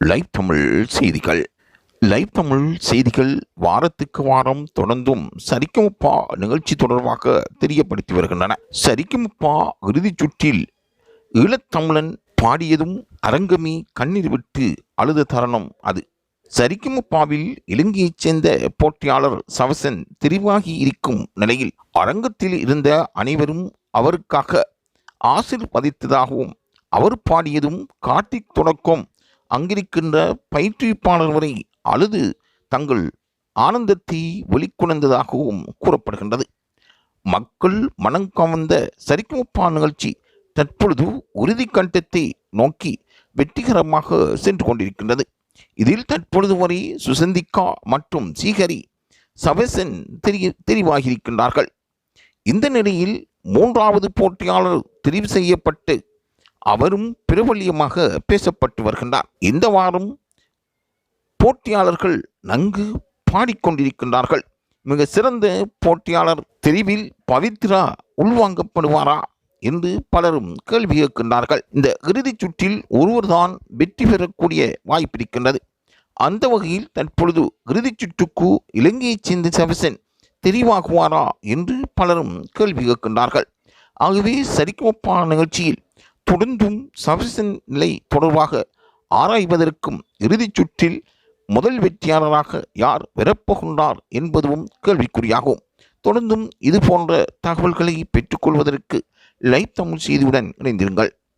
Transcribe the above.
Live Tamil செய்திகள். Live Tamil செய்திகள் வாரத்துக்கு வாரம் தொடர்ந்தும் சரிக்குமுப்பா நிகழ்ச்சி தொடர்பாக தெரியப்படுத்தி வருகின்றன. சரிக்குமுப்பா இறுதிச் சுற்றில் ஈழத்தமிழன் பாடியதும் அரங்கமே கண்ணீர் விட்டு அழுத தருணம் அது. சரிக்குமுப்பாவில் இலங்கையைச் சேர்ந்த போட்டியாளர் சவசன் தெரிவாகி இருக்கும் நிலையில் அரங்கத்தில் இருந்த அனைவரும் அவருக்காக ஆசிர்வதித்ததாகவும் அவர் பாடியதும் கார்த்திக் தொடக்கம் அங்கிருக்கின்ற பயிற்றுவிப்பாளர் வரை அழுது தங்கள் ஆனந்தத்தை வெளிக்கொணர்ந்ததாகவும் கூறப்படுகின்றது. மக்கள் மனம் கவர்ந்த சரிக்குமுப்பா நிகழ்ச்சி தற்பொழுது உறுதி கண்டத்தை நோக்கி வெற்றிகரமாக சென்று கொண்டிருக்கின்றது. இதில் தற்பொழுது வரை சுசந்திகா மற்றும் சீகரி சவசன் தெரிய தெரிவாகியிருக்கின்றார்கள். இந்த நிலையில் மூன்றாவது போட்டியாளர் தெரிவு செய்யப்பட்டு அவரும் பிரபல்யமாக பேசப்பட்டு வருகின்றார். இந்த வாரம் போட்டியாளர்கள் நன்கு பாடிக்கொண்டிருக்கின்றார்கள். மிக சிறந்த போட்டியாளர் தெரிவில் பவித்ரா உள்வாங்கப்படுவாரா என்று பலரும் கேள்வி கேட்கின்றார்கள். இந்த இறுதிச் சுற்றில் ஒருவர்தான் வெற்றி பெறக்கூடிய வாய்ப்பிருக்கின்றது அந்த வகையில் தற்பொழுது இறுதிச் சுற்றுக்கு இலங்கையைச் சேர்ந்த செவசன் தெரிவாகுவாரா என்று பலரும் கேள்வி கேட்கின்றார்கள். ஆகவே சரிக்குமப்பான நிகழ்ச்சியில் தொடர்ந்தும் சவசன் நிலை தொடர்பாக ஆராய்வதற்கும் இறுதிச் சுற்றில் முதல் வெற்றியாளராக யார் வரப்போகின்றார் என்பதும் கேள்விக்குறியாகும். தொடர்ந்தும் இது போன்ற தகவல்களை பெற்றுக்கொள்வதற்கு லைவ் தமிழ் செய்தியுடன் இணைந்திருங்கள்.